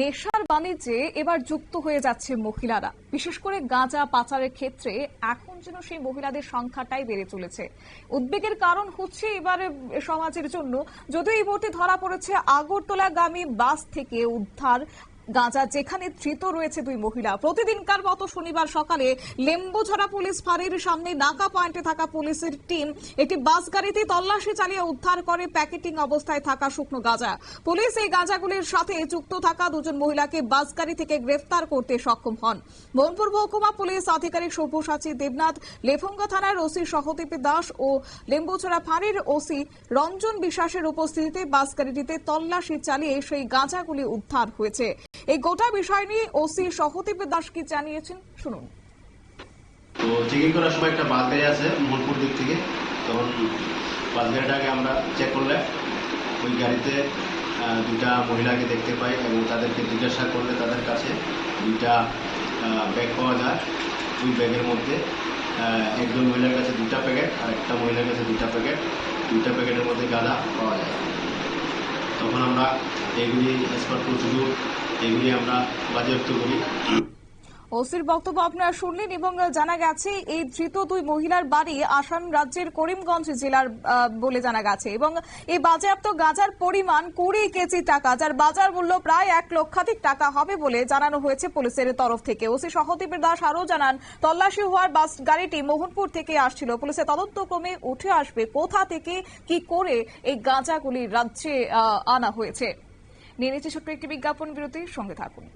নেশার বাণিজ্যে এবার যুক্ত হয়ে যাচ্ছে মহিলারা। বিশেষ করে গাঁজা পাচারের ক্ষেত্রে এখন যেন সেই মহিলাদের সংখ্যাটাই বেড়ে চলেছে। উদ্বেগের কারণ হচ্ছে এবার সমাজের জন্য। যদিও এই মুহূর্তে ধরা পড়েছে আগরতলাগামী বাস থেকে উদ্ধার গাঁজা, যেখানে ধৃত রয়েছে দুই মহিলা। প্রতিদিনকার মতো শনিবার সকালে লেম্বুছড়া পুলিশ ফাঁড়ির সামনে নাকা পয়েন্টে থাকা পুলিশের টিম একটি বাস গাড়িতে তল্লাশি চালিয়ে উদ্ধার করে প্যাকেটিং অবস্থায় থাকা শুকনো গাঁজা। পুলিশ এই গাঁজাগুলির সাথে যুক্ত থাকা দুজন মহিলাকে বাস গাড়ি থেকে গ্রেফতার করতে সক্ষম হন। মোহনপুর মহকুমা পুলিশ আধিকারিক সব্যসাচী দেবনাথ লেফঙ্গা থানার ওসি সহদীপ দাস ও লেম্বুছড়া ফাঁড়ির ওসি রঞ্জন বিশ্বাসের উপস্থিতিতে বাস গাড়িটিতে তল্লাশি চালিয়ে সেই গাঁজাগুলি উদ্ধার হয়েছে। এই গোটা বিষয় নিয়ে ওসি সহদীপ দাস কি জানিয়েছেন। শুনুন। তো চেকিং করার সময় একটা বাস গাড়ি আছে মোহনপুর দিক থেকে। তখন বাস গাড়িটাকে আমরা চেক করলে ওই গাড়িতে দুটা মহিলাকে দেখতে পাই এবং তাদেরকে জিজ্ঞাসা করলে তাদের কাছে দুইটা ব্যাগ পাওয়া যায়। ওই ব্যাগের মধ্যে একজন মহিলার কাছে দুটা প্যাকেট আর একটা মহিলার কাছে দুটা প্যাকেট দুইটা প্যাকেটের মধ্যে গাঁদা পাওয়া যায়। তখন আমরা এগুলি এস পার প্রসিডিউর এগুলি আমরা বাজেয়াপ্ত করি। ওসির বক্তব্য আপনারা শুনলেন এবং জানা গেছে, এই ধৃত দুই মহিলার বাড়ি আসাম রাজ্যের করিমগঞ্জ জেলার বলে জানা গেছে এবং এই বাজেয়াপ্ত গাঁজার পরিমাণ কুড়ি কেজি টাকা, যার বাজার মূল্য প্রায় এক লক্ষাধিক টাকা হবে বলে জানানো হয়েছে পুলিশের তরফ থেকে। ওসি সহদীপ দাস আরও জানান, তল্লাশি হওয়ার বাস গাড়িটি মোহনপুর থেকে আসছিল। পুলিশের তদন্তক্রমে উঠে আসবে কোথা থেকে, কি করে এই গাঁজাগুলি রাজ্যে আনা হয়েছে। নিয়ে নিচ্ছে ছোট্ট একটি বিজ্ঞাপন, বিরতির সঙ্গে থাকুন।